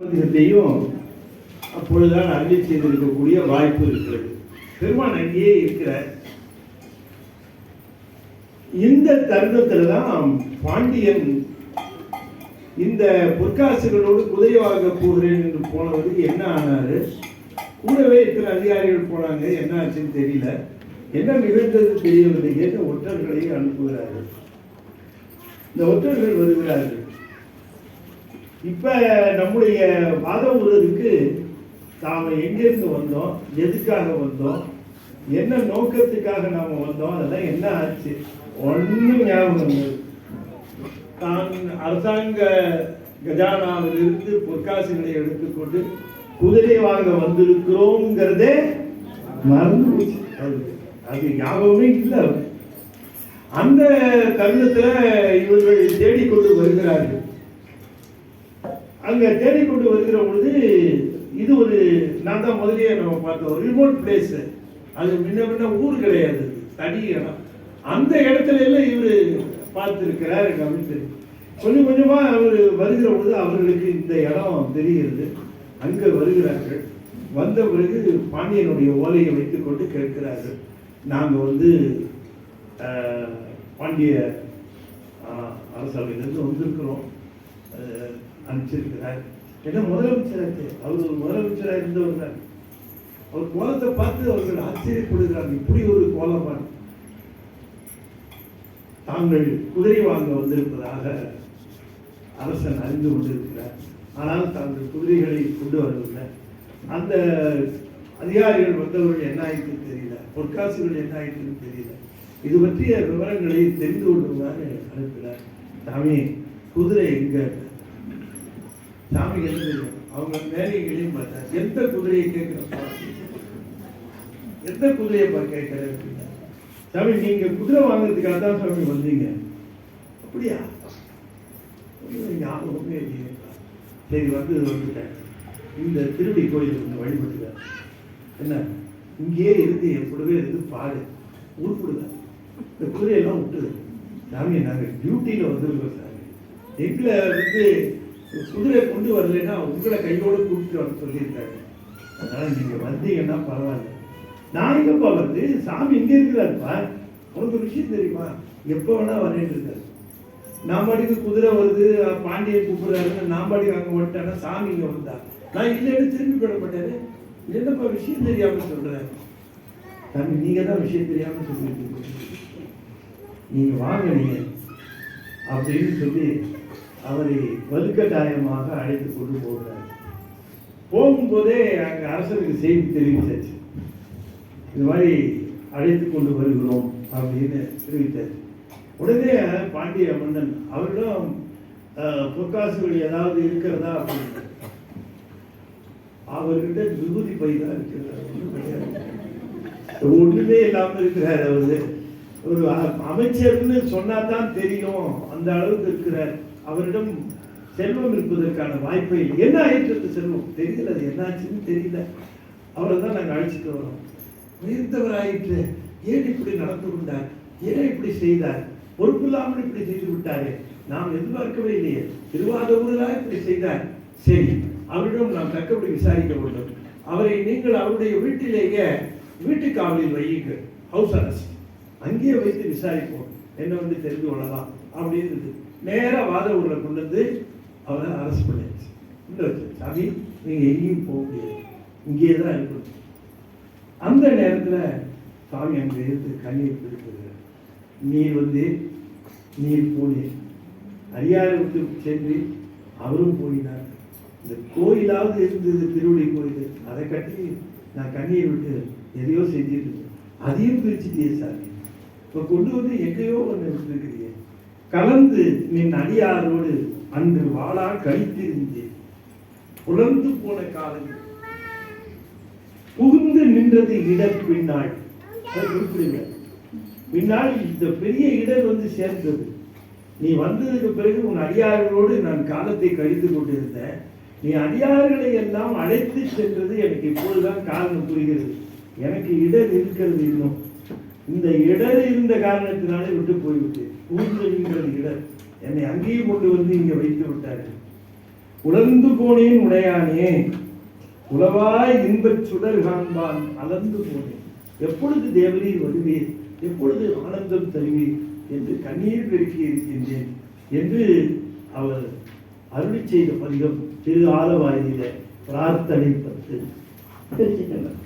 சம்பந்தத்தையும் அப்பொழுதுதான் அருளி செய்திருக்கக்கூடிய வாய்ப்பு இருக்கிறது. பெருமான் அங்கேயே இருக்கிறார். இந்த தருணத்துல தான் பாண்டியன் இந்த பொற்காசுகளோடு குதிரைவாக போகிறேன் என்று போனவருக்கு என்ன ஆனாரு? கூடவே இருக்கிற அதிகாரிகள் போனாங்க. என்ன ஆச்சுன்னு தெரியல. என்ன நிகழ்ந்தது தெரியவில்லை என்று ஒற்றர்களை அனுப்புகிறார்கள். இந்த ஒற்றர்கள் வருகிறார்கள். இப்போ நம்முடைய வாத உறவுக்கு நாம எங்கேருந்து வந்தோம்? எதுக்காக வந்தோம்? என்ன நோக்கத்துக்காக நாம் வந்தோம்? அதெல்லாம் என்ன ஆச்சு? ஒன்றும் ஞாபகம் இல்லை. தான் அரசாங்க கஜானாவிலிருந்து பொற்காசுகளை எடுத்துக்கொண்டு குதிரை வாங்க வந்திருக்கிறோங்கிறதே மறந்து போச்சு. அது ஞாபகமே இல்லை. அந்த தருணத்தில் இவர்கள் தேடிக்கொண்டு வருகிறார்கள். அங்கே தேடிக்கொண்டு வருகிற பொழுது இது ஒரு நான் தான் முதலே நம்ம பார்த்தோம் ஒரு ரிமோட் பிளேஸ் அது முன்ன முன்ன ஊர் கிடையாது தனி இடம். அந்த இடத்துல எல்லாம் இவர் பார்த்துருக்கிறார் அப்படின்னு தெரியும். கொஞ்சம் கொஞ்சமாக அவர் வருகிற பொழுது அவர்களுக்கு இந்த இடம் தெரிகிறது. அங்கே வருகிறார்கள். வந்த பிறகு பாண்டியனுடைய ஓலையை வைத்துக்கொண்டு கேட்கிறார்கள். நாங்கள் வந்து பாண்டிய ஆஹ், வந்திருக்கிறோம். அனுப்பிச்சிருக்கிறார். ஏன்னா முதலமைச்சராச்சு அவர் ஒரு முதலமைச்சராக இருந்தவர் தான். அவர் கோலத்தை பார்த்து அவர்கள் ஆச்சரியப்படுகிறார் இப்படி ஒரு கோலமான. தாங்கள் குதிரை வாங்க வந்திருப்பதாக அரசன் அறிந்து கொண்டிருக்கிறார். ஆனால் தாங்கள் குதிரைகளை கொண்டு வரவில்லை. அந்த அதிகாரிகள் வந்தவர்கள் என்ன ஆயிடுன்னு தெரியல. பொற்காசுகள் என்ன ஆயிட்டுன்னு தெரியல. இது பற்றிய விவரங்களை தெரிந்து கொள்ளுமாறு அனுப்பினார். தாமே குதிரை எங்க சாமி என்ன அவங்க மேலே எழுதி பார்த்தா எந்த குதிரையை கேட்கிறப்பா எந்த குதிரையை பா கேட்கிறேன் சாமி நீங்க குதிரை வாங்குறதுக்காக தான் சாமி வந்தீங்க. அப்படியா? ஞாபகமே சரி வந்து வந்துட்டேன். இந்த திருடி கோயில் வந்து வழிபடுங்க. என்ன? இங்கேயே இருந்து என் கூடவே இருந்து பாடு உருப்பிடுங்க. இந்த குதிரையெல்லாம் விட்டுது சாமி நாங்கள் டியூட்டியில் வந்துருக்கோம் சாமி. எங்களை வந்து குதிரை கொண்டு வரலைன்னா உங்களை கையோடு கூப்பிட்டு வர சொல்லியிருக்காரு. அதனால நீங்க வந்தீங்கன்னா பரவாயில்ல. நான் எங்கப்பா வருது சாமி இங்க இருக்கிறாருப்பா. உனக்கு ஒரு விஷயம் தெரியுமா? எப்போ வேணா வரேன்னு இருக்காரு. நான் பாட்டுக்கு குதிரை வருது பாண்டியன் கூப்பிடுறாருன்னு நான் பாட்டுக்கு அங்க வந்துட்டேன்னா சாமி இங்க வந்தா. நான் இல்லைன்னு திரும்பி போட மாட்டேன். என்னப்பா விஷயம் தெரியாம சொல்றேன் தம்பி நீங்க தான் விஷயம் தெரியாம சொல்லிட்டு நீங்க வாங்க நீங்க. அப்படின்னு சொல்லி அவரை வலுக்கட்டாயமாக அழைத்து கொண்டு போகிறார். போகும்போதே அங்கே அரசனுக்கு செய்தி தெரிவித்தாச்சு. இது மாதிரி அழைத்து கொண்டு வருகிறோம் அப்படின்னு தெரிவித்தார். உடனே பாண்டிய மன்னன் அவரிடம் பொற்காசுகள் ஏதாவது இருக்கிறதா? அப்படின்னு. அவர்கிட்ட விபூதி பை தான் இருக்கிறார் ஒன்றுமே இல்லாமல் இருக்கிறார் அவரு. ஒரு அமைச்சர்னு சொன்னா தான் தெரியும். அந்த அளவுக்கு இருக்கிறார். அவரிடம் செல்வம் இருப்பதற்கான வாய்ப்பை என்ன ஆயிற்று அந்த செல்வம்? தெரியல அது என்னாச்சுன்னு தெரியல. அவரை தான் நாங்கள் அழைச்சிட்டு வரோம். உயர்ந்தவர் ஆயிற்று ஏன் இப்படி நடந்து கொண்டார்? ஏன் இப்படி செய்தார்? பொறுப்பில்லாமல் இப்படி செய்து விட்டாரே. நாம் எதிர்பார்க்கவே இல்லையே. திருவாதவர்களாக இப்படி செய்தார். சரி அவரிடம் நாம் தக்கபடி விசாரிக்க வேண்டும். அவரை நீங்கள் அவருடைய வீட்டிலேயே வீட்டு காவலில் வையுங்கள் ஹவுஸ் அரெஸ்ட் அங்கேயே வைத்து விசாரிப்போம். என்ன வந்து தெரிந்து கொள்ளலாம். அப்படின்னு நேராக வாத ஊரில் கொண்டு வந்து அவரை அரெஸ்ட் பண்ணியாச்சு. உள்ள வச்சு சாமி நீங்கள் எங்கேயும் போக முடியாது. இங்கேயே தான் இருக்கணும். அந்த நேரத்தில் சாமி அங்கே இருந்து கண்ணீர் பிடிக்கிறார் நீ வந்து நீர் போனீர் அரியாரை சென்று அவரும் போயினார். இந்த கோயிலாவது இருந்தது திருவடி கோயில். அதை கட்டி நான் கண்ணீர் விட்டு எதையோ செஞ்சுட்டு இருந்தேன். அதையும் பிரிச்சுட்டே சாமி. இப்போ கொண்டு வந்து எங்கேயோ ஒன்று விட்டுருக்கிறீங்க கலந்து நின் அடியாரோடு அன்று வாழா கழித்திருந்தேன். புலர்ந்து போன காலங்கள் புகுந்து நின்றது இடர் பின்னாள் குறிப்பிடுங்க பின்னால் இந்த பெரிய இடர் வந்து சேர்ந்தது. நீ வந்ததுக்கு பிறகு உன் அடியார்களோடு நான் காலத்தை கழித்து கொண்டிருந்தேன். நீ அடியார்களை எல்லாம் அழைத்து சென்றது எனக்கு இப்பொழுதுதான் காரணம் புரிகிறது. எனக்கு இடர் இருக்கிறது இன்னும். இந்த இடர் இருந்த காரணத்தினாலே விட்டு போய்விட்டேன். புகுந்து இடர். என்னை அங்கேயும் கொண்டு வந்து இங்கே வைத்து விட்டார்கள். உலர்ந்து போனேன் உடையானே. உலவாய் இன்பச் சுடர் காண்பான் அலர்ந்து போனேன். எப்பொழுது தேவரீர் வருவீர் எப்பொழுது ஆனந்தம் தருவீர் என்று கண்ணீர் பெருக்கி இருக்கின்றேன் என்று அவர் அருளி செய்த பதிகம் திரு ஆலவாயில பிரார்த்தனை பத்து. தெரிஞ்சுக்கலாம்